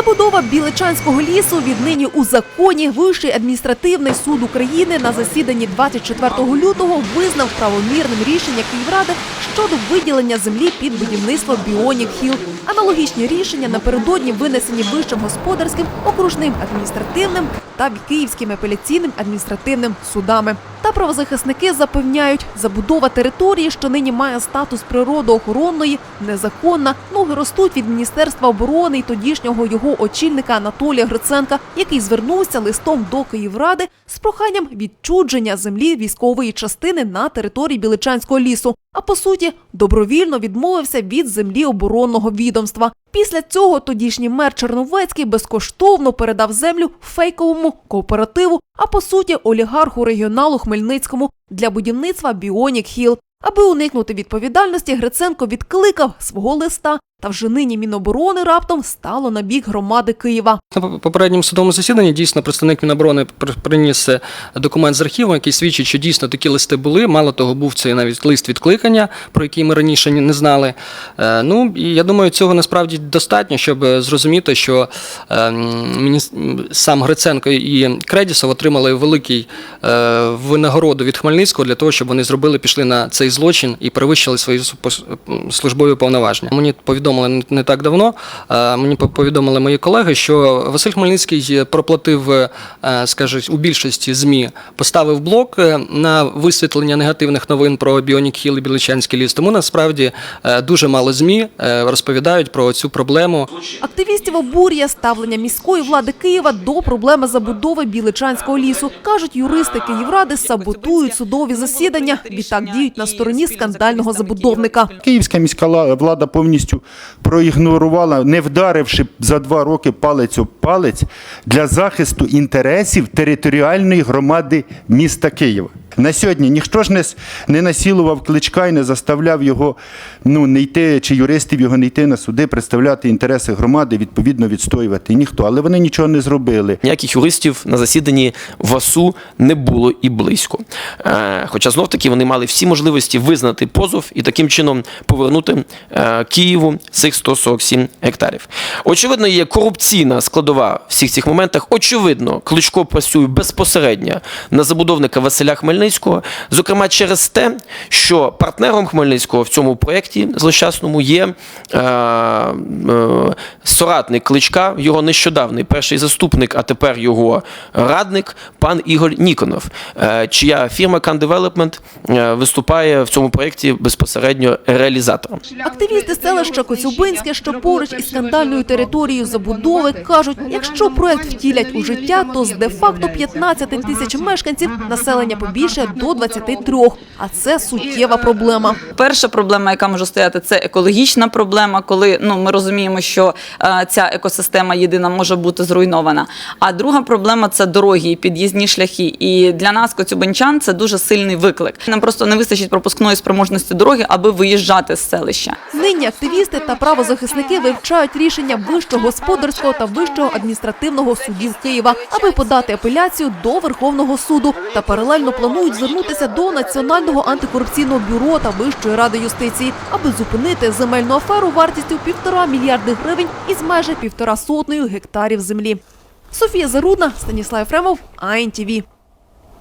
Забудова Біличанського лісу віднині у законі. Вищий адміністративний суд України на засіданні 24 лютого визнав правомірним рішення Київради щодо виділення землі під будівництво Біонік Хіл. Аналогічні рішення напередодні винесені вищим господарським, окружним адміністративним та Київським апеляційним адміністративним судами. Та правозахисники запевняють, забудова території, що нині має статус природоохоронної, незаконна. Ноги ростуть від Міністерства оборони і тодішнього його очільника Анатолія Гриценка, який звернувся листом до Київради з проханням відчудження землі військової частини на території Біличанського лісу. А по суті, добровільно відмовився від землі оборонного відомства. Після цього тодішній мер Черновецький безкоштовно передав землю фейковому кооперативу, а по суті олігарху регіоналу Хмельницькому для будівництва Біонік Хіл. Аби уникнути відповідальності, Гриценко відкликав свого листа, та вже нині Міноборони раптом стало на бік громади Києва. На попередньому судовому засіданні дійсно представник Міноборони приніс е, документ з архіву, який свідчить, що дійсно такі листи були. Мало того, був цей навіть лист відкликання, про який ми раніше не знали. Е, Ну і я думаю, цього насправді достатньо, щоб е, зрозуміти, що сам Гриценко і Кредісов отримали великий винагороду від Хмельницького для того, щоб вони зробили, пішли на цей злочин і перевищили свої службові повноваження. Мені повідомили не- не так давно. е, Мені по- повідомили мої колеги, що Василь Хмельницький проплатив, е, у більшості змі поставив блок е, на висвітлення негативних новин про Біонік Хіл і Біличанський ліс. Тому насправді е, дуже мало змі е, розповідають про цю проблему. Активістів обурює ставлення міської влади Києва до проблеми забудови Біличанського лісу. Кажуть, юристи Київради саботують судові засідання. Відтак діють на стороні скандального забудовника. Київська міська влада повністю проігнорувала, не вдаривши за два роки палець об палець для захисту інтересів територіальної громади міста Києва. На сьогодні ніхто ж не, не насілував кличка і не заставляв його ну, не йти, чи юристів його не йти на суди, представляти інтереси громади, відповідно відстоювати. Ніхто. Але вони нічого не зробили. Ніяких юристів на засіданні ВАСУ не було і близько. Е, Хоча знов таки вони мали всі можливості визнати позов і таким чином повернути е, Києву цих 147 гектарів. Очевидно, є корупційна складова всіх цих моментах. Очевидно, Кличко працює безпосередньо на забудовника Василя Хмельницького, зокрема через те, що партнером Хмельницького в цьому проєкті злощасному є е, е, соратник Кличка, його нещодавний перший заступник, а тепер його радник, пан Ігор Ніконов, е, чия фірма Can Development е, виступає в цьому проєкті безпосередньо реалізатором. Активісти селища Коцюбинське, що поруч із скандальною територією забудови, кажуть, якщо проект втілять у життя, то з де-факто 15 тисяч мешканців населення побільше до 23. А це суттєва проблема. Перша проблема, яка може стояти, це екологічна проблема, коли ну ми розуміємо, що е, ця екосистема єдина може бути зруйнована. А друга проблема це дороги і під'їзні шляхи. І для нас, коцюбинчан, це дуже сильний виклик. Нам просто не вистачить пропускної спроможності дороги, аби виїжджати з селища. Нині активісти та правозахисники вивчають рішення Вищого господарського та Вищого адміністративного судів Києва, аби подати апеляцію до Верховного суду та паралельно планують звернутися до Національного антикорупційного бюро та Вищої ради юстиції, аби зупинити земельну аферу вартістю півтора мільярди гривень із майже півтора сотнею гектарів землі. Софія Зарудна, Станіслав Ефремов, АНТВ.